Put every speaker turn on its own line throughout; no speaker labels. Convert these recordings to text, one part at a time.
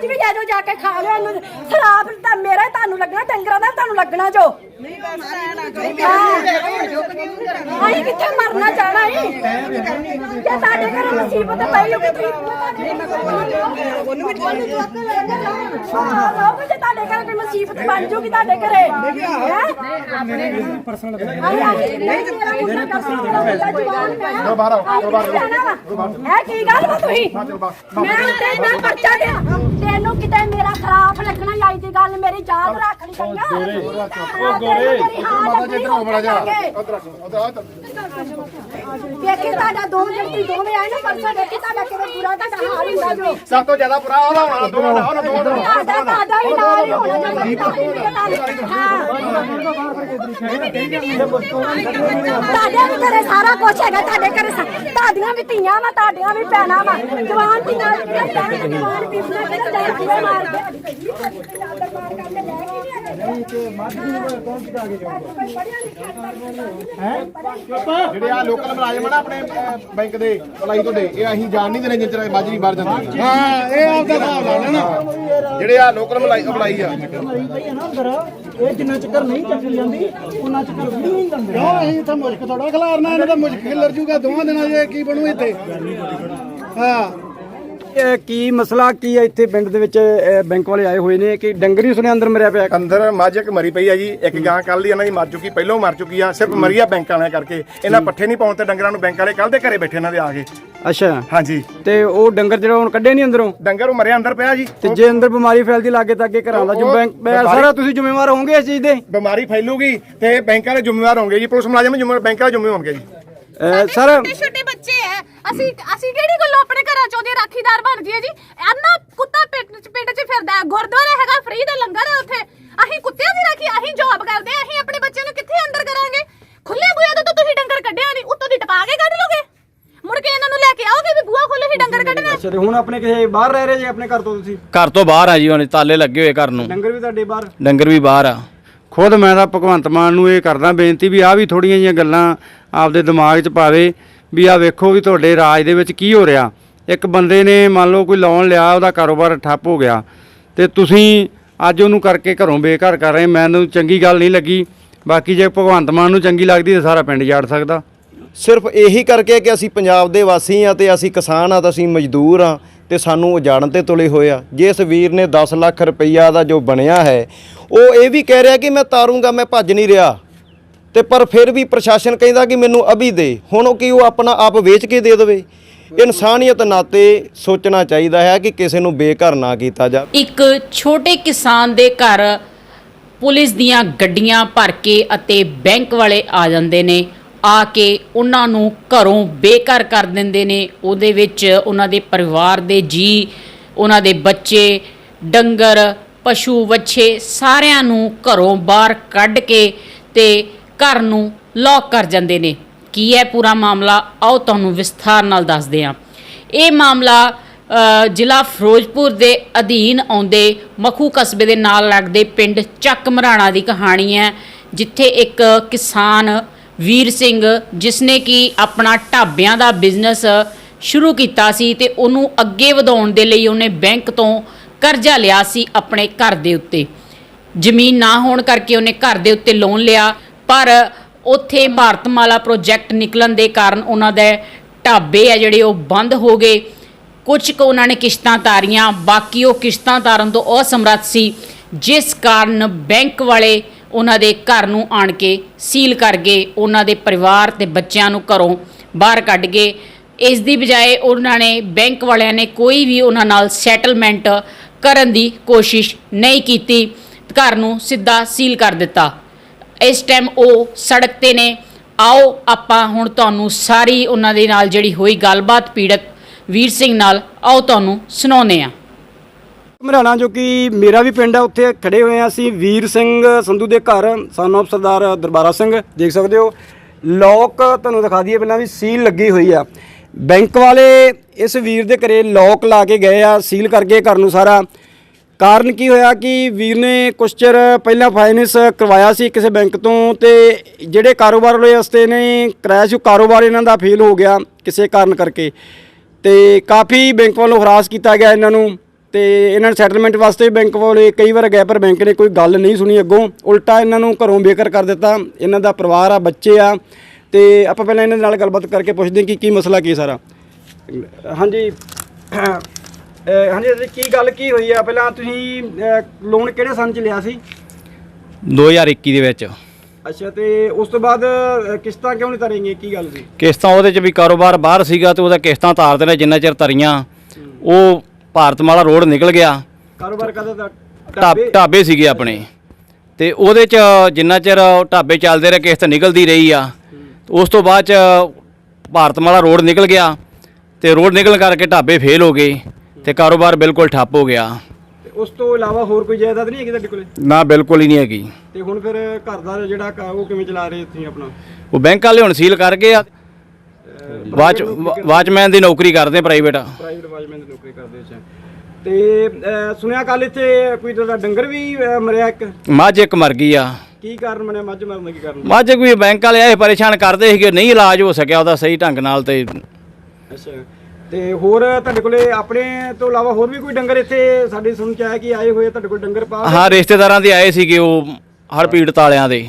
ਅੱਜ ਵੀ ਲੈ ਜਾਓ ਜਾ ਕੇ ਖਾ ਲਿਓ ਇਹਨੂੰ। ਸ਼ਰਾਬ ਤਾਂ ਮੇਰਾ ਹੀ ਤੁਹਾਨੂੰ ਲੱਗਣਾ, ਡੰਗਰਾਂ ਦਾ ਤੁਹਾਨੂੰ ਲੱਗਣਾ ਜੋ। ਆਈ ਕਿੱਥੇ ਮਰਨਾ ਜਾਣਾ ਈ ਜੇ ਸਾਡੇ ਘਰ ਮੁਸੀਬਤ ਪਈ ਹੋਵੇ ਤੁਸੀਂ ਹਾਂ ਜੇ ਤੁਹਾਡੇ ਘਰ ਕੋਈ ਮੁਸੀਬਤ ਬਣ ਜੂਗੀ ਤੁਹਾਡੇ ਘਰੇ ਹੈ ਮੇਰੇ ਪਰਸਨਲ
ਬਾਹਰ ਆਓ, ਚਲੋ ਬਾਹਰ
ਹੈ ਕੀ ਗੱਲ ਵਾ ਤੁਸੀਂ ਮੈਂ ਤੇ ਨਾ ਪਰਚਾ ਦਿਆ ਤੈਨੂੰ ਕਿਤੇ ਮੇਰਾ ਖਰਾਬ ਲੱਗਣਾ ਆਈ ਦੀ ਗੱਲ ਮੇਰੀ ਯਾਦ ਰੱਖ ਲਈ ਚੰਗਾ ਉਹ ਗੋਰੇ
ਮਾਤਾ ਜੀ ਇੱਧਰ ਆਓ ਮੜਾ ਜਾ। ਇੱਧਰ ਆ ਉਧਰ ਆ
ਵੇਖੀ ਤੁਹਾਡਾ ਦੋ ਜਣਤੀ ਦੋਵੇਂ ਆਏ ਨਾ ਪਰਸੋਂ ਦੇਖੀ ਤੁਹਾਡਾ ਕਿਵੇਂ ਬੁਰਾ ਤੁਹਾਡਾ ਹਾਲ ਹੁੰਦਾ ਜੋ।
ਸਭ ਤੋਂ ਜ਼ਿਆਦਾ ਬੁਰਾ ਉਹਦਾ ਹੋਣਾ ਦੋਵਾਂ ਦਾ ਉਹਨਾਂ ਦੋਵਾਂ ਦਾ
ਤੁਹਾਡਾ ਤੁਹਾਡਾ ਵੀ ਨਾਲ ਹੀ ਹੋਣਾ ਜੋ ਤੁਹਾਡੇ ਵੀ ਘਰੇ ਸਾਰਾ ਕੁਝ ਹੈਗਾ ਤੁਹਾਡੇ ਘਰੇ ਸਾ- ਤੁਹਾਡੀਆਂ ਵੀ ਧੀਆਂ ਵਾ ਤੁਹਾਡੀਆਂ ਵੀ ਭੈਣਾਂ ਵਾ। ਜਵਾਨ ਦੀ ਨਾਲ ਕਿਹੜਾ ਜਾਣ ਜਵਾਨ ਬੀਬੀਆਂ ਕਿਹੜਾ ਜਾਣ ਕਿਵੇਂ ਮਾਰ
ਜਿਹੜੇ ਆ ਲੋਕਲ ਮੁਲਾਜ਼ਮ ਆ ਨਾ ਆਪਣੇ ਅਹ, ਬੈਂਕ ਦੇ ਅਪਲਾਈ ਤੁਹਾਡੇ ਇਹ ਅਸੀਂ ਜਾਣ ਨਹੀਂ ਦੇਣੇ ਜਿੰਨੇ ਚਿਰ ਬਾਜੀ ਨਹੀਂ ਬਾਹਰ ਜਾਂਦੇ। ਹਾਂ ਇਹ ਆਪਦਾ ਹਿਸਾਬ ਲਾ ਲੈਣਾ। ਜਿਹੜੇ ਆ ਲੋਕਲ ਮੁਲਾਜ਼ਮ ਅਪਲਾਈ ਆ।
ਇਹ ਜਿੰਨਾ ਚੱਕਰ ਨਹੀਂ ਚੱਕੀ ਜਾਂਦੀ ਉਹਨਾਂ ਚੱਕਰ ਵੀ ਨਹੀਂ ਜਾਂਦੇ।
ਕਿਉਂ? ਅਸੀਂ ਇੱਥੇ ਮੁਸ਼ਕ ਥੋੜਾ ਖਿਲਾਰਨਾ ਇਹਨਾਂ ਦਾ ਮੁਸ਼ਕ ਖਿਲਰ ਜੂਗਾ ਦੋਵਾਂ ਦਿਨਾਂ 'ਚ ਕੀ ਬਣੂ ਇੱਥੇ? ਹਾਂ।
ਕੀ ਮਸਲਾ ਕੀ ਹੈ ਇੱਥੇ ਪਿੰਡ ਦੇ ਵਿੱਚ ਬੈਂਕ ਵਾਲੇ ਆਏ ਹੋਏ ਨੇ ਕਿ ਡੰਗਰੀ ਸੁਨੇ ਅੰਦਰ ਮਰਿਆ ਪਿਆ?
ਅੰਦਰ ਮੱਝ ਇੱਕ ਮਰੀ ਪਈ ਆ ਜੀ ਇੱਕ ਗਾਂ ਕੱਲ ਦੀ ਇਹਨਾਂ ਦੀ ਮਰ ਚੁੱਕੀ ਪਹਿਲੋਂ ਮਰ ਚੁੱਕੀ ਆ ਸਿਰਫ ਮਰੀ ਆ ਬੈਂਕ ਵਾਲਿਆਂ ਕਰਕੇ। ਇਹਨਾਂ ਪੱਠੇ ਨਹੀਂ ਪਾਉਣ ਤੇ ਡੰਗਰਾਂ ਨੂੰ ਬੈਂਕ ਵਾਲੇ ਕੱਲ ਦੇ ਘਰੇ ਬੈਠੇ ਇਹਨਾਂ ਦੇ ਆ ਕੇ।
ਅੱਛਾ।
ਹਾਂਜੀ।
ਤੇ ਉਹ ਡੰਗਰ ਜਿਹੜਾ ਹੁਣ ਕੱਢੇ ਨਹੀਂ ਅੰਦਰੋਂ?
ਡੰਗਰ ਉਹ ਮਰਿਆ ਅੰਦਰ ਪਿਆ ਜੀ।
ਤੇ ਜੇ ਅੰਦਰ ਬਿਮਾਰੀ ਫੈਲਦੀ ਲੱਗੇ ਤਾਂ ਅੱਗੇ ਘਰਾਂ ਦਾ ਜੋ ਬੈਂਕ ਸਾਰਾ ਤੁਸੀਂ ਜ਼ਿੰਮੇਵਾਰ ਹੋਵੋਗੇ ਇਸ ਚੀਜ਼ ਦੇ?
ਬਿਮਾਰੀ ਫੈਲੂਗੀ ਤੇ ਬੈਂਕ ਵਾਲੇ ਜ਼ਿੰਮੇਵਾਰ ਹੋਣਗੇ ਜੀ ਪੁਲਿਸ ਮੁਲਾਜ਼ਮ ਜ਼ਿੰਮੇਵਾਰ ਬੈਂਕ ਵਾਲੇ ਜ਼ਿੰਮੇਵਾਰ ਹੋਣਗੇ ਜੀ।
ਸਰ
ਛੋਟੇ ਛੋਟੇ ਬੱਚੇ ਐ। ਅਸੀਂ ਅਸੀਂ ਕਿਹੜੀ ਗੱਲੋਂ ਆਪਣੇ ਘਰਾਂ ਚੋਂ ਦੀ ਰਾਖੀਦਾਰ ਬਣ ਜੀਏ ਜੀ? ਇੰਨਾ ਕੁੱਤਾ ਪਿੰਡ ਚ ਪਿੰਡ ਚ ਫਿਰਦਾ ਹੈ ਗੁਰਦੁਆਰਾ ਹੈਗਾ ਫ੍ਰੀ ਦਾ ਲੰਗਰ ਹੈ ਉੱਥੇ। ਅਸੀਂ ਕੁੱਤਿਆਂ ਦੀ ਰਾਖੀ ਅਸੀਂ ਜੌਬ ਕਰਦੇ ਹਾਂ ਅਸੀਂ ਆਪਣੇ ਬੱਚੇ ਨੂੰ ਕਿੱਥੇ ਅੰਦਰ ਕਰਾਂਗੇ? ਖੁੱਲੇ ਬੂਏ ਤੋਂ ਤਾਂ ਤੁਸੀਂ ਡੰਗਰ ਕੱਢਿਆ ਨਹੀਂ ਉੱਤੋਂ ਦੀ ਟਪਾ ਕੇ ਕੱਢ ਲੋਗੇ? ਮੁੜ ਕੇ ਇਹਨਾਂ ਨੂੰ ਲੈ ਕੇ ਆਓਗੇ ਵੀ ਬੂਆ ਖੋਲੋ ਹੀ ਡੰਗਰ ਕੱਢਣਾ
ਅੱਛਾ ਤੇ ਹੁਣ ਆਪਣੇ ਕਿਸੇ ਬਾਹਰ ਰਹਿ ਰਹੇ ਜੇ ਆਪਣੇ ਘਰ ਤੋਂ ਤੁਸੀਂ?
ਘਰ ਤੋਂ ਬਾਹਰ ਆ ਜੀ ਹੁਣ ਤਾਲੇ ਲੱਗੇ ਹੋਏ ਘਰ ਨੂੰ।
ਡੰਗਰ ਵੀ ਤੁਹਾਡੇ ਬਾਹਰ?
ਡੰਗਰ ਵੀ ਬਾਹਰ ਆ।
ਖੁਦ ਮੈਂ ਤਾਂ ਭਗਵੰਤ ਮਾਨ ਨੂੰ ਇਹ ਕਰਦਾ ਬੇਨਤੀ ਵੀ ਆ ਵੀ ਥੋੜੀਆਂ ਜੀਆਂ ਗੱਲਾਂ ਆਪਦੇ ਦਿਮਾਗ 'ਚ ਪਾਵੇ ਵੀ ਆ ਵੇਖੋ ਵੀ ਤੁਹਾਡੇ ਰਾਜ ਦੇ ਵਿੱਚ ਕੀ ਹੋ ਰਿਹਾ। ਇੱਕ ਬੰਦੇ ਨੇ ਮੰਨ ਲਓ ਕੋਈ ਲੋਨ ਲਿਆ, ਉਹਦਾ ਕਾਰੋਬਾਰ ਠੱਪ ਹੋ ਗਿਆ। ਤੇ ਤੁਸੀਂ ਅੱਜ ਉਹਨੂੰ ਕਰਕੇ ਘਰੋਂ ਬੇਘਰ ਕਰ ਰਹੇ ਮੈਨੂੰ ਚੰਗੀ ਗੱਲ ਨਹੀਂ ਲੱਗੀ। ਬਾਕੀ ਜੇ ਭਗਵੰਤ ਮਾਨ ਨੂੰ ਚੰਗੀ ਲੱਗਦੀ ਤਾਂ ਸਾਰਾ ਪਿੰਡ ਜਾੜ ਸਕਦਾ।
ਸਿਰਫ ਇਹੀ ਕਰਕੇ ਕਿ ਅਸੀਂ ਪੰਜਾਬ ਦੇ ਵਾਸੀ ਆ ਤੇ ਅਸੀਂ ਕਿਸਾਨ ਆ ਤਾਂ ਅਸੀਂ ਮਜ਼ਦੂਰ ਆ ਤੇ ਸਾਨੂੰ ਉਜਾੜਨ ਤੇ ਤੁਲੇ ਹੋਏ ਆ। ਜਿਸ ਵੀਰ ਨੇ 10 ਲੱਖ ਰੁਪਈਆ ਦਾ ਜੋ ਬਣਿਆ ਹੈ, ਉਹ ਇਹ ਵੀ ਕਹਿ ਰਿਹਾ ਕਿ ਮੈਂ ਤਾਰੂੰਗਾ, ਮੈਂ ਭੱਜ ਨਹੀਂ ਰਿਹਾ। ਤੇ ਪਰ ਫਿਰ ਵੀ ਪ੍ਰਸ਼ਾਸਨ ਕਹਿੰਦਾ ਕਿ ਮੈਨੂੰ ਅਭੀ ਦੇ। ਹੁਣ ਉਹ ਕੀ ਉਹ ਆਪਣਾ ਆਪ ਵੇਚ ਕੇ ਦੇ ਦੇਵੇ। ਇਨਸਾਨੀਅਤ ਨਾਤੇ ਸੋਚਣਾ ਚਾਹੀਦਾ ਹੈ ਕਿ ਕਿਸੇ ਨੂੰ ਬੇਘਰ ਨਾ ਕੀਤਾ ਜਾਵੇ।
ਇੱਕ ਛੋਟੇ ਕਿਸਾਨ ਦੇ ਘਰ ਪੁਲਿਸ ਦੀਆਂ ਗੱਡੀਆਂ ਭਰ ਕੇ ਅਤੇ ਬੈਂਕ ਵਾਲੇ ਆ ਜਾਂਦੇ ਨੇ। ਆ ਕੇ ਉਹਨਾਂ ਨੂੰ ਘਰੋਂ ਬੇਘਰ ਕਰ ਦਿੰਦੇ ਨੇ। ਉਹਦੇ ਵਿੱਚ ਉਹਨਾਂ ਦੇ ਪਰਿਵਾਰ ਦੇ ਜੀ, ਉਹਨਾਂ ਦੇ ਬੱਚੇ, ਡੰਗਰ, ਪਸ਼ੂ, ਵੱਛੇ ਸਾਰਿਆਂ ਨੂੰ ਘਰੋਂ ਬਾਹਰ ਕੱਢ ਕੇ ਤੇ ਘਰ ਨੂੰ ਲੌਕ ਕਰ ਜਾਂਦੇ ਨੇ। ਕੀ ਹੈ ਪੂਰਾ ਮਾਮਲਾ? ਆਓ ਤੁਹਾਨੂੰ ਵਿਸਥਾਰ ਨਾਲ ਦੱਸਦੇ ਹਾਂ। ਇਹ ਮਾਮਲਾ ਜ਼ਿਲ੍ਹਾ ਫਿਰੋਜ਼ਪੁਰ ਦੇ ਅਧੀਨ ਆਉਂਦੇ ਮਖੂ ਕਸਬੇ ਦੇ ਨਾਲ ਲੱਗਦੇ ਪਿੰਡ ਚੱਕ ਮਰਾਣਾ ਦੀ ਕਹਾਣੀ ਹੈ, ਜਿੱਥੇ ਇੱਕ ਕਿਸਾਨ ਵੀਰ ਸਿੰਘ, ਜਿਸਨੇ ਕਿ ਆਪਣਾ ਢਾਬਿਆਂ ਦਾ ਬਿਜ਼ਨਸ ਸ਼ੁਰੂ ਕੀਤਾ ਸੀ ਤੇ ਉਹਨੂੰ ਅੱਗੇ ਵਧਾਉਣ ਦੇ ਲਈ ਉਹਨੇ ਬੈਂਕ ਤੋਂ ਕਰਜ਼ਾ ਲਿਆ ਸੀ ਆਪਣੇ ਘਰ ਦੇ ਉੱਤੇ। ਜ਼ਮੀਨ ਨਾ ਹੋਣ ਕਰਕੇ ਉਹਨੇ ਘਰ ਦੇ ਉੱਤੇ ਲੋਨ ਲਿਆ। ਪਰ ਉੱਥੇ ਭਾਰਤਮਾਲਾ ਪ੍ਰੋਜੈਕਟ ਨਿਕਲਣ ਦੇ ਕਾਰਨ ਉਹਨਾਂ ਦੇ ਢਾਬੇ ਆ ਜਿਹੜੇ ਉਹ ਬੰਦ ਹੋ ਗਏ। ਕੁਝ ਕੁ ਉਹਨਾਂ ਨੇ ਕਿਸ਼ਤਾਂ ਤਾਰੀਆਂ, ਬਾਕੀ ਉਹ ਕਿਸ਼ਤਾਂ ਤਾਰਨ ਤੋਂ ਅਸਮਰੱਥ ਸੀ, ਜਿਸ ਕਾਰਨ ਬੈਂਕ ਵਾਲੇ ਉਹਨਾਂ ਦੇ ਘਰ ਨੂੰ ਆਣ ਕੇ ਸੀਲ ਕਰ ਗਏ। ਉਹਨਾਂ ਦੇ ਪਰਿਵਾਰ ਤੇ ਬੱਚਿਆਂ ਨੂੰ ਘਰੋਂ ਬਾਹਰ ਕੱਢ ਗਏ। ਇਸ ਦੀ ਬਜਾਏ ਉਹਨਾਂ ਨੇ ਬੈਂਕ ਵਾਲਿਆਂ ਨੇ ਕੋਈ ਵੀ ਉਹਨਾਂ ਨਾਲ ਸੈਟਲਮੈਂਟ ਕਰਨ ਦੀ ਕੋਸ਼ਿਸ਼ ਨਹੀਂ ਕੀਤੀ। ਘਰ ਨੂੰ ਸਿੱਧਾ ਸੀਲ ਕਰ ਦਿੱਤਾ। ਇਸ ਟਾਈਮ ਉਹ ਸੜਕ ਤੇ ਨੇ। ਆਓ, ਆਪਾਂ ਹੁਣ ਤੁਹਾਨੂੰ ਸਾਰੀ ਉਹਨਾਂ ਦੇ ਨਾਲ ਜਿਹੜੀ ਹੋਈ ਗੱਲਬਾਤ, ਪੀੜਤ ਵੀਰ ਸਿੰਘ ਨਾਲ, ਆਓ ਤੁਹਾਨੂੰ ਸੁਣਾਉਂਦੇ ਹਾਂ।
ਮਰਾਣਾ ਜੋ ਕਿ ਮੇਰਾ ਵੀ ਪਿੰਡ ਹੈ ਉੱਥੇ ਖੜੇ ਹੋਏ ਆ ਅਸੀਂ। ਵੀਰ ਸਿੰਘ ਸੰਧੂ ਦੇ ਘਰ ਸਨ of ਸਰਦਾਰ ਦਰਬਾਰਾ ਸਿੰਘ, ਦੇਖ ਸਕਦੇ ਹੋ। ਲੋਕ ਤੁਹਾਨੂੰ ਦਿਖਾ ਦਈਏ ਪਹਿਲਾਂ ਵੀ ਸੀਲ ਲੱਗੀ ਹੋਈ ਆ। ਬੈਂਕ ਵਾਲੇ ਇਸ ਵੀਰ ਦੇ ਘਰੇ ਲੋਕ ਲਾ ਕੇ ਗਏ ਆ ਸੀਲ ਕਰਕੇ ਘਰ ਨੂੰ ਸਾਰਾ। ਕਾਰਨ ਕੀ ਹੋਇਆ ਕਿ ਵੀਰ ਨੇ ਕੁਛ ਚਿਰ ਪਹਿਲਾਂ ਫਾਈਨੈਂਸ ਕਰਵਾਇਆ ਸੀ ਕਿਸੇ ਬੈਂਕ ਤੋਂ ਤੇ ਜਿਹੜੇ ਕਾਰੋਬਾਰ ਵਾਲੇ ਵਾਸਤੇ ਨੇ ਕਰਾਇਆ ਸੀ ਉਹ ਕਾਰੋਬਾਰ ਇਹਨਾਂ ਦਾ ਫੇਲ ਹੋ ਗਿਆ ਕਿਸੇ ਕਾਰਨ ਕਰਕੇ। ਤੇ ਕਾਫੀ ਬੈਂਕ ਵੱਲੋਂ ਹਰਾਸ ਕੀਤਾ ਗਿਆ ਇਹਨਾਂ ਨੂੰ ਤੇ ਇਹਨਾਂ ਨੇ ਸੈਟਲਮੈਂਟ ਵਾਸਤੇ ਬੈਂਕ ਵਾਲੇ ਕਈ ਵਾਰ ਗਏ ਪਰ ਬੈਂਕ ਨੇ ਕੋਈ ਗੱਲ ਨਹੀਂ ਸੁਣੀ ਅੱਗੋਂ, ਉਲਟਾ ਇਹਨਾਂ ਨੂੰ ਘਰੋਂ ਬੇਕਰ ਕਰ ਦਿੱਤਾ। ਇਹਨਾਂ ਦਾ ਪਰਿਵਾਰ ਆ, ਬੱਚੇ ਆ, ਤੇ ਆਪਾਂ ਪਹਿਲਾਂ ਇਹਨਾਂ ਦੇ ਨਾਲ ਗੱਲਬਾਤ ਕਰਕੇ ਪੁੱਛਦੇ ਕਿ ਕੀ ਮਸਲਾ ਕੀ ਸਾਰਾ। ਹਾਂਜੀ ਅਹ ਹਾਂਜੀ ਜੀ, ਕੀ ਗੱਲ ਕੀ ਹੋਈ ਆ? ਪਹਿਲਾਂ ਤੁਸੀਂ ਲੋਨ ਕਿਹੜੇ ਸੰਨ ਚ ਲਿਆ ਸੀ?
2021 ਦੇ ਵਿੱਚ।
ਅੱਛਾ ਤੇ ਉਸ ਤੋਂ ਬਾਅਦ ਅਹ, ਕਿਸ਼ਤਾਂ ਕਿਉਂ ਨਹੀਂ ਤਰੇਂਗੇ? ਕੀ ਗੱਲ ਸੀ?
ਕਿਸ਼ਤਾਂ ਉਹਦੇ ਚ ਵੀ ਕਾਰੋਬਾਰ ਬਾਹਰ ਸੀਗਾ ਤੇ ਉਹਦਾ ਕਿਸ਼ਤਾਂ ਤਾਰਦੇ ਨੇ ਜਿੰਨਾ ਚਿਰ ਤਰੀਆਂ। ਉਹ ਭਾਰਤਮਾਲਾ ਰੋਡ ਨਿਕਲ ਗਿਆ।
ਕਾਰੋਬਾਰ ਕਦਾ ਦਾ?
ਢਾਬ- ਢਾਬੇ? ਸੀਗੇ ਆਪਣੇ। ਤੇ ਉਹਦੇ ਚ ਜਿੰਨਾ ਚਿਰ ਉਹ ਢਾਬੇ ਚੱਲਦੇ ਰਹੇ ਕਿਸ਼ਤ ਨਿਕਲਦੀ ਰਹੀ ਆ। ਉਸ ਤੋਂ ਬਾਅਦ ਚ ਭਾਰਤਮਾਲਾ ਰੋਡ ਨਿਕਲ ਗਿਆ। ਤੇ ਰੋਡ ਨਿਕਲਣ ਕਰਕੇ ਢਾਬੇ ਫੇਲ ਹੋ ਗਏ। ਤੇ ਕਾਰੋਬਾਰ ਬਿਲਕੁਲ ਠੱਪ ਹੋ ਗਿਆ।
ਤੇ ਉਸ ਤੋਂ ਇਲਾਵਾ ਹੋਰ ਕੋਈ ਜਾਇਦਾਦ ਨਹੀਂ ਹੈਗੀ ਤੁਹਾਡੇ ਕੋਲੇ?
ਨਾ ਬਿਲਕੁਲ ਹੀ ਨਹੀਂ ਹੈਗੀ।
ਤੇ ਹੁਣ ਫਿਰ ਘਰ ਦਾ ਜਿਹੜਾ ਕ- ਉਹ ਕਿਵੇਂ ਚਲਾ ਰਹੇ ਤੁਸੀਂ ਆਪਣਾ?
ਉਹ ਬੈਂਕ ਵਾਲੇ ਹੁਣ ਸੀਲ ਕਰ ਗਏ ਆ। ਵਾਚ ਵਾਚਮੈਨ ਦੀ ਨੌਕਰੀ ਕਰਦੇ ਪ੍ਰਾਈਵੇਟ
ਪ੍ਰਾਈਵੇਟ ਵਾਜਮੈਨ ਦੀ ਨੌਕਰੀ ਕਰਦੇ ਅੱਛਾ। ਤੇ ਅਹ, ਸੁਣਿਆ ਕੱਲ ਇੱਥੇ ਕੋਈ ਤੁਹਾਡਾ ਡੰਗਰ ਵੀ ਅਹ, ਮਰਿਆ ਇੱਕ?
ਮੱਝ ਇੱਕ ਮਰ ਗਈ ਆ।
ਕੀ ਕਾਰਨ ਬਣਿਆ? ਮੱਝ ਮਰਨ ਦਾ ਕੀ ਕਾਰਨ
ਮੱਝ ਕੋਈ ਬੈਂਕ ਵਾਲੇ ਆਏ ਪਰੇਸ਼ਾਨ ਕਰਦੇ ਸੀਗੇ ਨਹੀਂ ਇਲਾਜ ਹੋ ਸਕਿਆ ਉਹਦਾ ਸਹੀ ਢੰਗ ਨਾਲ ਤੇ
ਅੱਛਾ। ਤੇ ਹੋਰ ਤੁਹਾਡੇ ਕੋਲੇ ਆਪਣੇ ਤੋਂ ਇਲਾਵਾ ਹੋਰ ਵੀ ਕੋਈ ਡੰਗਰ ਇੱਥੇ ਸਾਡੇ ਸੁਣ ਕੇ ਆਇਆ ਕਿ ਆਏ ਹੋਏ ਤੁਹਾਡੇ ਕੋਲ ਡੰਗਰ ਪਾ
ਹਾਂ ਰਿਸ਼ਤੇਦਾਰਾਂ ਦੇ ਆਏ ਸੀਗੇ ਉਹ ਹਰ ਪੀੜਤ ਵਾਲਿਆਂ ਦੇ।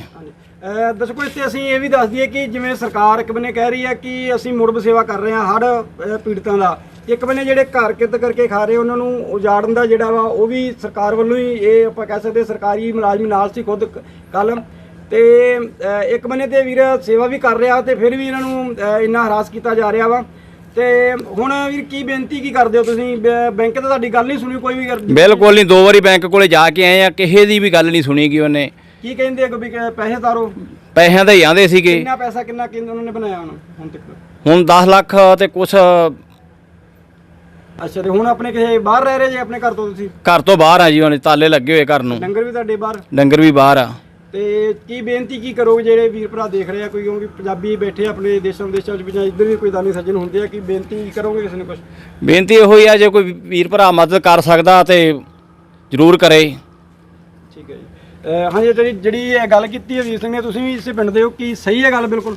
ਅਹ ਦਰਸ਼ਕੋ ਇੱਥੇ ਅਸੀਂ ਇਹ ਵੀ ਦੱਸ ਦਈਏ ਕਿ ਜਿਵੇਂ ਸਰਕਾਰ ਇੱਕ ਬੰਨੇ ਕਹਿ ਰਹੀ ਹੈ ਕਿ ਅਸੀਂ ਮੁੜਬ ਸੇਵਾ ਕਰ ਰਹੇ ਹਾਂ ਹੜ ਪੀੜਤਾਂ ਦਾ। ਇੱਕ ਬੰਨੇ ਜਿਹੜੇ ਘਰ ਕਿਰਤ ਕਰਕੇ ਖਾ ਰਹੇ ਉਹਨਾਂ ਨੂੰ ਉਜਾੜਨ ਦਾ ਜਿਹੜਾ ਵਾ ਉਹ ਵੀ ਸਰਕਾਰ ਵੱਲੋਂ ਹੀ ਇਹ ਆਪਾਂ ਕਹਿ ਸਕਦੇ ਸਰਕਾਰੀ ਮੁਲਾਜ਼ਮ ਨਾਲ ਸੀ ਖੁਦ ਕੱਲ। ਤੇ ਅਹ ਇੱਕ ਬੰਨੇ ਤੇ ਵੀਰ ਸੇਵਾ ਵੀ ਕਰ ਰਿਹਾ ਤੇ ਫਿਰ ਵੀ ਇਹਨਾਂ ਨੂੰ ਅਹ ਇੰਨਾ ਹਰਾਸ ਕੀਤਾ ਜਾ ਰਿਹਾ ਵਾ। ਤੇ ਹੁਣ ਵੀਰ ਕੀ ਬੇਨਤੀ ਕੀ ਕਰਦੇ ਹੋ ਤੁਸੀਂ? ਬ- ਬੈਂਕ ਤੇ ਤੁਹਾਡੀ ਗੱਲ ਨਹੀਂ ਸੁਣੀ ਕੋਈ ਵੀ ਕਰ-
ਬਿਲਕੁਲ ਨਹੀਂ ਦੋ ਵਾਰੀ ਬੈਂਕ ਕੋਲੇ ਜਾ ਕੇ ਆਏ ਆ ਕਿਸੇ ਦੀ ਵੀ ਗੱਲ ਨਹੀਂ ਸੁਣੀ ਗਈ ਉਹਨੇ।
ਕੀ ਕਹਿੰਦੇ ਕਿ ਵੀ ਕਿ ਪੈਸੇ ਤਾਰੋ?
ਪੈਸਿਆਂ ਦੇ ਹੀ ਆਂਦੇ ਸੀਗੇ।
ਕਿੰਨਾ ਪੈਸਾ ਕਿੰਨਾ ਕਿੰਨਾ ਉਹਨਾਂ ਨੇ ਬਣਾਇਆ ਹੁਣ ਹੁਣ ਤੱਕ?
ਹੁਣ 10 ਲੱਖ ਤੇ ਕੁਛ
ਅੱਛਾ ਤੇ ਹੁਣ ਆਪਣੇ ਕਿਸੇ ਬਾਹਰ ਰਹਿ ਰਹੇ ਜੇ ਆਪਣੇ ਘਰ ਤੋਂ ਤੁਸੀਂ?
ਘਰ ਤੋਂ ਬਾਹਰ ਆ ਜੀ ਹੁਣ ਤਾਲੇ ਲੱਗੇ ਹੋਏ ਘਰ ਨੂੰ।
ਡੰਗਰ ਵੀ ਤੁਹਾਡੇ ਬਾਹਰ?
ਡੰਗਰ ਵੀ ਬਾਹਰ ਆ।
ਤੇ ਕੀ ਬੇਨਤੀ ਕੀ ਕਰੋਗੇ ਜਿਹੜੇ ਵੀਰ ਭਰਾ ਦੇਖ ਰਹੇ ਆ ਕੋਈ ਕਿਉਂਕਿ ਪੰਜਾਬੀ ਬੈਠੇ ਆ ਆਪਣੇ ਦੇਸ਼ਾਂ ਵਿਦੇਸ਼ਾਂ ਵਿੱਚ ਜਾਂ ਇੱਧਰ ਵੀ ਕੋਈ ਦਾਨੀ ਸੱਜਣ ਹੁੰਦੇ ਆ ਕੀ ਬੇਨਤੀ ਕਰੋਗੇ ਕਿਸੇ ਨੂੰ ਕੁਝ
ਬੇਨਤੀ ਇਹੋ ਹੀ ਆ ਜੇ ਕੋਈ ਵੀਰ ਭਰਾ ਮਦਦ ਕਰ ਸਕਦਾ ਤੇ ਜ਼ਰੂਰ ਕਰੇ।
ਠੀਕ ਹੈ ਜੀ। ਅਹ ਹਾਂਜੀ ਜਿਹੜੀ ਜਿਹੜੀ ਇਹ ਗੱਲ ਕੀਤੀ ਹੈ ਵੀਰ ਸਿੰਘ ਨੇ ਤੁਸੀਂ ਵੀ ਇਸੇ ਪਿੰਡ ਦੇ ਹੋ ਕੀ ਸਹੀ ਹੈ ਗੱਲ ਬਿਲਕੁਲ?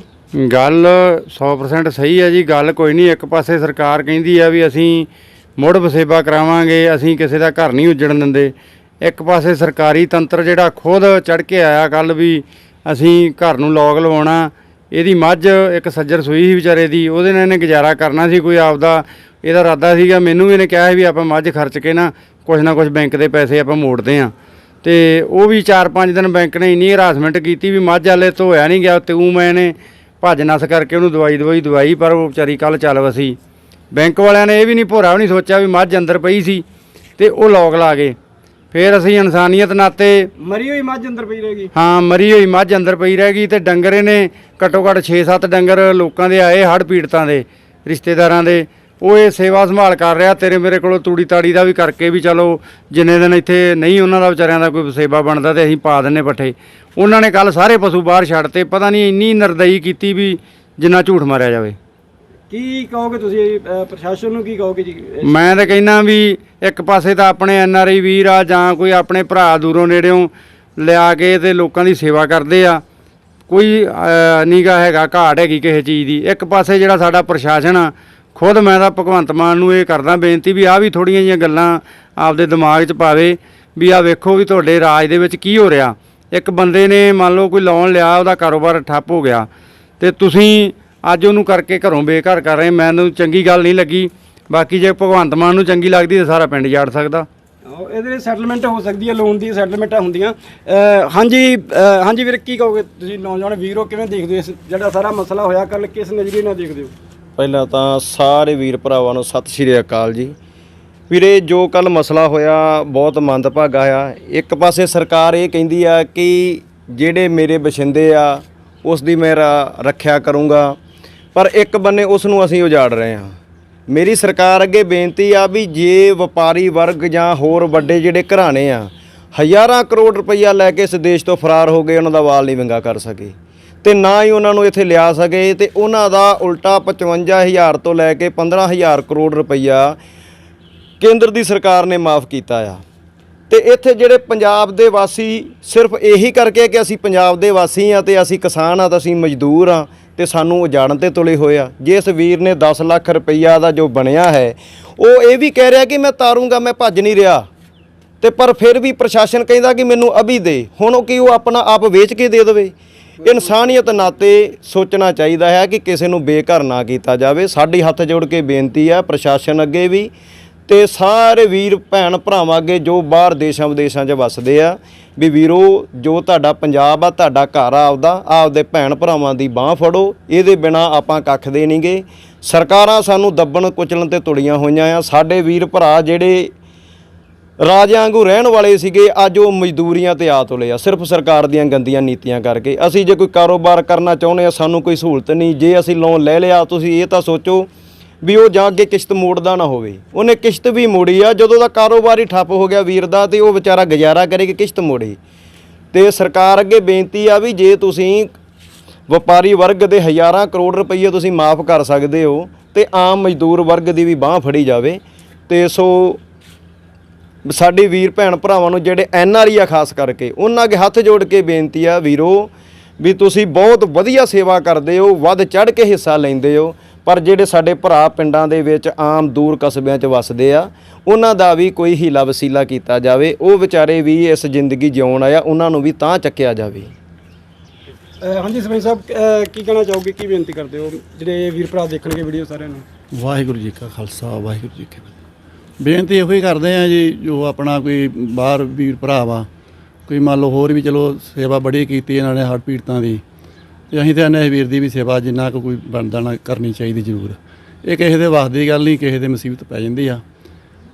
ਗੱਲ 100% ਸਹੀ ਹੈ ਜੀ ਗੱਲ ਕੋਈ ਨਹੀਂ ਇੱਕ ਪਾਸੇ ਸਰਕਾਰ ਕਹਿੰਦੀ ਆ ਵੀ ਅਸੀਂ ਮੁੜ ਵਸੇਬਾ ਕਰਾਵਾਂਗੇ ਅਸੀਂ ਕਿਸੇ ਦਾ ਘਰ ਨਹੀਂ ਉਜੜਨ ਦਿੰਦੇ। ਇੱਕ ਪਾਸੇ ਸਰਕਾਰੀ ਤੰਤਰ ਜਿਹੜਾ ਖੁਦ ਚੜ ਕੇ ਆਇਆ ਕੱਲ ਵੀ ਅਸੀਂ ਘਰ ਨੂੰ ਲੋਕ ਲਵਾਉਣਾ, ਇਹਦੀ ਮੱਝ ਇੱਕ ਸੱਜਰ ਸੂਈ ਸੀ ਵਿਚਾਰੇ ਦੀ, ਉਹਦੇ ਨਾਲ ਇਹਨੇ ਗੁਜ਼ਾਰਾ ਕਰਨਾ ਸੀ ਕੋਈ ਆਪਦਾ, ਇਹਦਾ ਇਰਾਦਾ ਸੀਗਾ, ਮੈਨੂੰ ਵੀ ਇਹਨੇ ਕਿਹਾ ਸੀ ਵੀ ਆਪਾਂ ਮੱਝ ਖਰਚ ਕੇ ਨਾ ਕੁਝ ਨਾ ਕੁਝ ਬੈਂਕ ਦੇ ਪੈਸੇ ਆਪਾਂ ਮੋੜਦੇ ਆਂ ਤੇ ਉਹ ਵੀ 4-5 ਦਿਨ ਬੈਂਕ ਨੇ ਇੰਨੀ ਹਰਾਸਮੈਂਟ ਕੀਤੀ ਵੀ ਮੱਝ ਵਾਲੇ ਧੋਇਆ ਨਹੀਂ ਗਿਆ, ਤੂੰ ਮੈਂ ਨੇ ਭੱਜ ਨਸ ਕਰਕੇ ਉਹਨੂੰ ਦਵਾਈ ਦਵਾਈ ਦਵਾਈ, ਪਰ ਉਹ ਵਿਚਾਰੀ ਕੱਲ ਚੱਲ ਵਸੀ। ਬੈਂਕ ਵਾਲਿਆਂ ਨੇ ਇਹ ਵੀ ਨਹੀਂ ਭੋਰਾ ਵੀ ਨਹੀਂ ਸੋਚਿਆ ਵੀ ਮੱਝ ਅੰਦਰ ਪਈ ਸੀ, ਤੇ ਉਹ ਲੋਕ ਲਾ ਗਏ। ਫਿਰ ਅਸੀਂ ਇਨਸਾਨੀਅਤ ਨਾਤੇ
ਮਰੀ ਹੋਈ ਮੱਝ ਅੰਦਰ ਪਈ ਰਹੇਗੀ।
ਹਾਂ ਮਰੀ ਹੋਈ ਮੱਝ ਅੰਦਰ ਪਈ ਰਹਿ ਗਈ ਤੇ ਡੰਗਰੇ ਨੇ ਘੱਟੋ ਘੱਟ 6-7 ਡੰਗਰ ਲੋਕਾਂ ਦੇ ਆਏ ਹੜ ਪੀੜਤਾਂ ਦੇ ਰਿਸ਼ਤੇਦਾਰਾਂ ਦੇ। ਉਹ ਇਹ ਸੇਵਾ ਸੰਭਾਲ ਕਰ ਰਿਹਾ ਤੇਰੇ ਮੇਰੇ ਕੋਲੋਂ ਤੂੜੀ ਤਾੜੀ ਦਾ ਵੀ ਕਰਕੇ ਵੀ ਚਲੋ ਜਿੰਨੇ ਦਿਨ ਇੱਥੇ ਨਹੀਂ ਉਹਨਾਂ ਦਾ ਵਿਚਾਰਿਆਂ ਦਾ ਕੋਈ ਸੇਵਾ ਬਣਦਾ ਤੇ ਅਸੀਂ ਪਾ ਦਿੰਨੇ ਪੱਠੇ। ਉਹਨਾਂ ਨੇ ਕੱਲ ਸਾਰੇ ਪਸ਼ੂ ਬਾਹਰ ਛੱਡਤੇ ਪਤਾ ਨਹੀਂ ਇੰਨੀ ਨਰਦਈ ਕੀਤੀ ਵੀ ਜਿੰਨਾ ਝੂਠ ਮਾਰਿਆ ਜਾਵੇ।
ਕੀ ਕਹੋਗੇ ਤੁਸੀਂ, ਅਹ, ਪ੍ਰਸ਼ਾਸਨ ਨੂੰ ਕੀ ਕਹੋਗੇ ਜੀ?
ਮੈਂ ਤਾਂ ਕਹਿੰਦਾ ਵੀ ਇੱਕ ਪਾਸੇ ਤਾਂ ਆਪਣੇ ਐਨ ਆਰ ਆਈ ਵੀਰ ਆ ਜਾਂ ਕੋਈ ਆਪਣੇ ਭਰਾ ਦੂਰੋਂ ਨੇੜਿਓਂ ਲਿਆ ਕੇ ਤੇ ਲੋਕਾਂ ਦੀ ਸੇਵਾ ਕਰਦੇ ਆ। ਕੋਈ ਨੀਗਾ ਹੈਗਾ, ਘਾਟ ਹੈਗੀ ਕਿਸੇ ਚੀਜ਼ ਦੀ। ਇੱਕ ਪਾਸੇ ਜਿਹੜਾ ਸਾਡਾ ਪ੍ਰਸ਼ਾਸਨ ਆ, ਖੁਦ ਮੈਂ ਤਾਂ ਭਗਵੰਤ ਮਾਨ ਨੂੰ ਇਹ ਕਰਦਾ ਬੇਨਤੀ ਵੀ ਆ ਵੀ ਥੋੜੀਆਂ ਜੀਆਂ ਗੱਲਾਂ ਆਪਦੇ ਦਿਮਾਗ 'ਚ ਪਾਵੇ ਵੀ ਆ ਵੇਖੋ ਵੀ ਤੁਹਾਡੇ ਰਾਜ ਦੇ ਵਿੱਚ ਕੀ ਹੋ ਰਿਹਾ। ਇੱਕ ਬੰਦੇ ਨੇ ਮੰਨ ਲਓ ਕੋਈ ਲੋਨ ਲਿਆ, ਉਹਦਾ ਕਾਰੋਬਾਰ ਠੱਪ ਹੋ ਗਿਆ। ਤੇ ਤੁਸੀਂ ਅੱਜ ਉਹਨੂੰ ਕਰਕੇ ਘਰੋਂ ਬੇਘਰ ਕਰ ਰਹੇ ਮੈਨੂੰ ਚੰਗੀ ਗੱਲ ਨਹੀਂ ਲੱਗੀ। ਬਾਕੀ ਜੇ ਭਗਵੰਤ ਮਾਨ ਨੂੰ ਚੰਗੀ ਲੱਗਦੀ ਤਾਂ ਸਾਰਾ ਪਿੰਡ ਜਾੜ ਸਕਦਾ।
ਇਹਦੇ ਸੈਟਲਮੈਂਟ ਹੋ ਸਕਦੀ ਹੈ ਲੋਨ ਦੀ ਸੈਟਲਮੈਂਟਾਂ ਹੁੰਦੀਆਂ। ਹਾਂਜੀ ਹਾਂਜੀ ਵੀਰ ਕੀ ਕਹੋਗੇ ਤੁਸੀਂ ਨੌਜਵਾਨ ਵੀਰੋ ਕਿਵੇਂ ਦੇਖਦੇ ਹੋ ਜਿਹੜਾ ਸਾਰਾ ਮਸਲਾ ਹੋਇਆ ਕੱਲ ਕਿਸ ਨਜ਼ਰੀਏ ਨਾਲ ਦੇਖਦੇ ਹੋ?
ਪਹਿਲਾਂ ਤਾਂ ਸਾਰੇ ਵੀਰ ਭਰਾਵਾਂ ਨੂੰ ਸਤਿ ਸ਼੍ਰੀ ਅਕਾਲ ਜੀ। ਵੀਰੇ ਜੋ ਕੱਲ ਮਸਲਾ ਹੋਇਆ ਬਹੁਤ ਮੰਦਭਾਗਾ ਆ। ਇੱਕ ਪਾਸੇ ਸਰਕਾਰ ਇਹ ਕਹਿੰਦੀ ਆ ਕਿ ਜਿਹੜੇ ਮੇਰੇ ਬਸ਼ਿੰਦੇ ਆ ਉਸ ਦੀ ਮੈਂ ਰਾ- ਰੱਖਿਆ ਕਰੂੰਗਾ। ਪਰ ਇੱਕ ਬੰਨੇ ਉਸ ਨੂੰ ਅਸੀਂ ਉਜਾੜ ਰਹੇ ਹਾਂ। ਮੇਰੀ ਸਰਕਾਰ ਅੱਗੇ ਬੇਨਤੀ ਆ ਵੀ ਜੇ ਵਪਾਰੀ ਵਰਗ ਜਾਂ ਹੋਰ ਵੱਡੇ ਜਿਹੜੇ ਘਰਾਣੇ ਆ, ਹਜ਼ਾਰਾਂ ਕਰੋੜ ਰੁਪਈਆ ਲੈ ਕੇ ਇਸ ਦੇਸ਼ ਤੋਂ ਫਰਾਰ ਹੋ ਗਏ, ਉਹਨਾਂ ਦਾ ਵਾਲ ਨਹੀਂ ਵਿੰਗਾ ਕਰ ਸਕੇ। ਤੇ ਨਾ ਹੀ ਉਹਨਾਂ ਨੂੰ ਇੱਥੇ ਲਿਆ ਸਕੇ ਤੇ ਉਹਨਾਂ ਦਾ ਉਲਟਾ 55000 ਤੋਂ ਲੈ ਕੇ 15000 ਕਰੋੜ ਰੁਪਈਆ ਕੇਂਦਰ ਦੀ ਸਰਕਾਰ ਨੇ ਮਾਫ ਕੀਤਾ ਆ। ਤੇ ਇੱਥੇ ਜਿਹੜੇ ਪੰਜਾਬ ਦੇ ਵਾਸੀ ਸਿਰਫ ਇਹੀ ਕਰਕੇ ਕਿ ਅਸੀਂ ਪੰਜਾਬ ਦੇ ਵਾਸੀ ਆ ਤੇ ਅਸੀਂ ਕਿਸਾਨ ਆ ਤਾਂ ਅਸੀਂ ਮਜ਼ਦੂਰ ਆ ਤੇ ਸਾਨੂੰ ਉਜਾੜਨ ਤੇ ਤੁਲੇ ਹੋਏ ਆ। ਜਿਸ ਵੀਰ ਨੇ 10 ਲੱਖ ਰੁਪਈਆ ਦਾ ਜੋ ਬਣਿਆ ਹੈ, ਉਹ ਇਹ ਵੀ ਕਹਿ ਰਿਹਾ ਕਿ ਮੈਂ ਤਾਰੂੰਗਾ, ਮੈਂ ਭੱਜ ਨਹੀਂ ਰਿਹਾ। ਤੇ ਪਰ ਫਿਰ ਵੀ ਪ੍ਰਸ਼ਾਸਨ ਕਹਿੰਦਾ ਕਿ ਮੈਨੂੰ ਅਭੀ ਦੇ। ਹੁਣ ਉਹ ਕੀ ਉਹ ਆਪਣਾ ਆਪ ਵੇਚ ਕੇ ਦੇ ਦੇਵੇ? ਇਨਸਾਨੀਅਤ ਨਾਤੇ ਸੋਚਣਾ ਚਾਹੀਦਾ ਹੈ ਕਿ ਕਿਸੇ ਨੂੰ ਬੇਘਰ ਨਾ ਕੀਤਾ ਜਾਵੇ। ਸਾਡੀ ਹੱਥ ਜੋੜ ਕੇ ਬੇਨਤੀ ਹੈ, ਪ੍ਰਸ਼ਾਸਨ ਅੱਗੇ ਵੀ ਤੇ ਸਾਰੇ ਵੀਰ, ਭੈਣ ਭਰਾਵਾਂ ਅੱਗੇ ਜੋ ਬਾਹਰ ਦੇਸ਼ਾਂ ਵਿਦੇਸ਼ਾਂ 'ਚ ਵੱਸਦੇ ਆ, ਵੀ ਵੀਰੋ, ਜੋ ਤੁਹਾਡਾ ਪੰਜਾਬ ਆ, ਤੁਹਾਡਾ ਘਰ ਆ ਆਪਦਾ, ਆਪਦੇ ਭੈਣ ਭਰਾਵਾਂ ਦੀ ਬਾਹ ਫੜੋ, ਇਹਦੇ ਬਿਨਾ ਆਪਾਂ ਕੱਖ ਦੇ ਨਹੀਂਗੇ। ਸਰਕਾਰਾਂ ਸਾਨੂੰ ਦੱਬਣ ਕੁਚਲਣ ਤੇ ਤੁਲੀਆਂ ਹੋਈਆਂ ਆ। ਸਾਡੇ ਵੀਰ ਭਰਾ ਜਿਹੜੇ ਰਾਜਿਆਂ ਵਾਂਗੂ ਰਹਿਣ ਵਾਲੇ ਸੀਗੇ, ਅੱਜ ਉਹ ਮਜ਼ਦੂਰੀਆਂ ਤੇ ਆ ਤੁਲੇ ਆ, ਸਿਰਫ ਸਰਕਾਰ ਦੀਆਂ ਗੰਦੀਆਂ ਨੀਤੀਆਂ ਕਰਕੇ। ਅਸੀਂ ਜੇ ਕੋਈ ਕਾਰੋਬਾਰ ਕਰਨਾ ਚਾਹੁੰਦੇ ਆ, ਸਾਨੂੰ ਕੋਈ ਸਹੂਲਤ ਨਹੀਂ। ਜੇ ਅਸੀਂ ਲੋਨ ਲੈ ਲਿਆ, ਤੁਸੀਂ ਇਹ ਤਾਂ ਸੋਚੋ ਵੀ ਉਹ ਜਾ ਅੱਗੇ ਕਿਸ਼ਤ ਮੋੜਦਾ ਨਾ ਹੋਵੇ। ਉਹਨੇ ਕਿਸ਼ਤ ਵੀ ਮੋੜੀ ਆ, ਜਦੋਂ ਦਾ ਕਾਰੋਬਾਰ ਹੀ ਠੱਪ ਹੋ ਗਿਆ ਵੀਰ ਦਾ ਤੇ ਉਹ ਵਿਚਾਰਾ ਗੁਜ਼ਾਰਾ ਕਰੇ ਕਿ ਕਿਸ਼ਤ ਮੋੜੇ। ਤੇ ਸਰਕਾਰ ਅੱਗੇ ਬੇਨਤੀ ਆ ਵੀ ਜੇ ਤੁਸੀਂ ਵਪਾਰੀ ਵਰਗ ਦੇ ਹਜ਼ਾਰਾਂ ਕਰੋੜ ਰੁਪਏ ਤੁਸੀਂ ਮਾਫ ਕਰ ਸਕਦੇ ਹੋ ਤੇ ਆਮ ਮਜ਼ਦੂਰ ਵਰਗ ਦੀ ਵੀ ਬਾਹ ਫੜੀ ਜਾਵੇ। ਤੇ ਸੋ ਸਾਡੇ ਵੀਰ ਭੈਣ ਭਰਾਵਾਂ ਨੂੰ ਜਿਹੜੇ ਐਨ ਆਰ ਆਈ ਆ ਖਾਸ ਕਰਕੇ, ਉਹਨਾਂ ਅੱਗੇ ਹੱਥ ਜੋੜ ਕੇ ਬੇਨਤੀ ਆ ਵੀਰੋ ਵੀ ਤੁਸੀਂ ਬਹੁਤ ਵਧੀਆ ਸੇਵਾ ਕਰਦੇ ਹੋ, ਵੱਧ ਚੜ ਕੇ ਹਿੱਸਾ ਲੈਂਦੇ ਹੋ। ਪਰ ਜਿਹੜੇ ਸਾਡੇ ਭਰਾ ਪਿੰਡਾਂ ਦੇ ਵਿੱਚ ਆਮ ਦੂਰ ਕਸਬਿਆਂ 'ਚ ਵੱਸਦੇ ਆ ਉਹਨਾਂ ਦਾ ਵੀ ਕੋਈ ਹੀਲਾ ਵਸੀਲਾ ਕੀਤਾ ਜਾਵੇ ਉਹ ਵਿਚਾਰੇ ਵੀ ਇਸ ਜ਼ਿੰਦਗੀ ਜਿਉਣ ਆਇਆ ਉਹਨਾਂ ਨੂੰ ਵੀ ਤਾਂ ਚੱਕਿਆ ਜਾਵੇ।
ਅਹ ਹਾਂਜੀ ਸਰਪੰਚ ਸਾਹਿਬ ਅਹ ਕੀ ਕਹਿਣਾ ਚਾਹੋਗੇ ਕੀ ਬੇਨਤੀ ਕਰਦੇ ਹੋ? ਜਿਹੜੇ ਵੀਰ ਭਰਾ ਦੇਖਣਗੇ ਵੀਡੀਓ ਸਾਰਿਆਂ ਨੂੰ।
ਵਾਹਿਗੁਰੂ ਜੀ ਕਾ ਖਾਲਸਾ ਵਾਹਿਗੁਰੂ ਜੀ ਕੀ ਫਤਿਹ। ਬੇਨਤੀ ਇਹੋ ਹੀ ਕਰਦੇ ਆ ਜੀ ਜੋ ਆਪਣਾ ਕੋਈ ਬਾਹਰ ਵੀਰ ਭਰਾ ਵਾ ਕੋਈ ਮੰਨ ਲਓ ਹੋਰ ਵੀ ਚਲੋ ਸੇਵਾ ਬੜੀ ਕੀਤੀ ਇਹਨਾਂ ਨੇ ਹੜ੍ਹ ਪੀੜਤਾਂ ਦੀ ਤੇ ਅਸੀਂ ਤੇ ਅਨੇ ਵੀਰ ਦੀ ਵੀ ਸੇਵਾ ਜਿੰਨਾ ਕੁ ਕੋਈ ਬਣਦਾ ਨਾ ਕਰਨੀ ਚਾਹੀਦੀ ਜ਼ਰੂਰ। ਇਹ ਕਿਸੇ ਦੇ ਵਾਸ ਦੀ ਗੱਲ ਨਹੀਂ ਕਿਸੇ ਦੇ ਮੁਸੀਬਤ ਪੈ ਜਾਂਦੀ ਆ।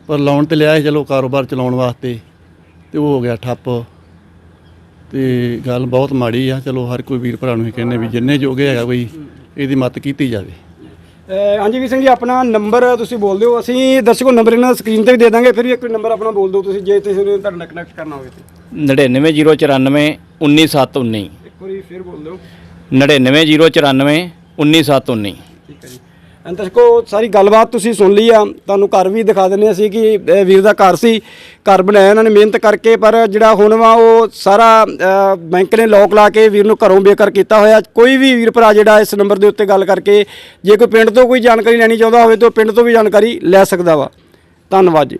ਪਰ ਲਾਉਣ ਤੇ ਲਿਆ ਸੀ ਚਲੋ ਕਾਰੋਬਾਰ ਚਲਾਉਣ ਵਾਸਤੇ ਤੇ ਉਹ ਹੋ ਗਿਆ ਠੱਪ। ਤੇ ਗੱਲ ਬਹੁਤ ਮਾੜੀ ਆ ਚਲੋ ਹਰ ਕੋਈ ਵੀਰ ਭਰਾ ਨੂੰ ਹੀ ਕਹਿੰਦੇ ਵੀ ਜਿੰਨੇ ਜੋਗੇ ਹੈਗਾ ਕੋਈ ਇਹਦੀ ਮਦਦ ਕੀਤੀ ਜਾਵੇ।
ਹਾਂਜੀ ਵੀਰ ਸਿੰਘ ਜੀ ਆਪਣਾ ਨੰਬਰ ਤੁਸੀਂ ਬੋਲ ਦਿਓ। ਅਸੀਂ ਦਰਸ਼ਕੋ ਨੰਬਰ ਇਹਨਾਂ ਸਕਰੀਨ ਤੇ ਵੀ ਦੇ ਦਾਂਗੇ ਫਿਰ ਵੀ ਇੱਕ ਨੰਬਰ ਆਪਣਾ ਬੋਲ ਦਿਓ ਤੁਸੀਂ ਜੇ ਤੁਸੀਂ ਤੁਹਾਡੇ ਨਾਲ ਕਨੈਕਟ ਕਰਨਾ ਹੋਵੇ ਤੇ।
99094 19719
ਇੱਕ ਵਾਰੀ ਫਿਰ ਬੋਲ ਦਿਓ।
99094 19719
ਠੀਕ ਹੈ ਜੀ। ਐਂ ਦਰਸ਼ਕੋ ਸਾਰੀ ਗੱਲਬਾਤ ਤੁਸੀਂ ਸੁਣ ਲਈ ਆ। ਤੁਹਾਨੂੰ ਘਰ ਵੀ ਦਿਖਾ ਦਿੰਦੇ ਹਾਂ ਅਸੀਂ ਕਿ ਇਹ ਵੀਰ ਦਾ ਘਰ ਸੀ। ਘਰ ਬਣਾਇਆ ਇਹਨਾਂ ਨੇ ਮਿਹਨਤ ਕਰਕੇ ਪਰ ਜਿਹੜਾ ਹੁਣ ਵਾ ਉਹ ਸਾਰਾ ਅ, ਬੈਂਕ ਨੇ ਲੋਕ ਲਾ ਕੇ ਵੀਰ ਨੂੰ ਘਰੋਂ ਬੇਕਾਰ ਕੀਤਾ ਹੋਇਆ। ਕੋਈ ਵੀ ਵੀਰ ਭਰਾ ਜਿਹੜਾ ਇਸ ਨੰਬਰ ਦੇ ਉੱਤੇ ਗੱਲ ਕਰਕੇ ਜੇ ਕੋਈ ਪਿੰਡ ਤੋਂ ਕੋਈ ਜਾਣਕਾਰੀ ਲੈਣੀ ਚਾਹੁੰਦਾ ਹੋਵੇ ਤਾਂ ਉਹ ਪਿੰਡ ਤੋਂ ਵੀ ਜਾਣਕਾਰੀ ਲੈ ਸਕਦਾ ਵਾ। ਧੰਨਵਾਦ ਜੀ।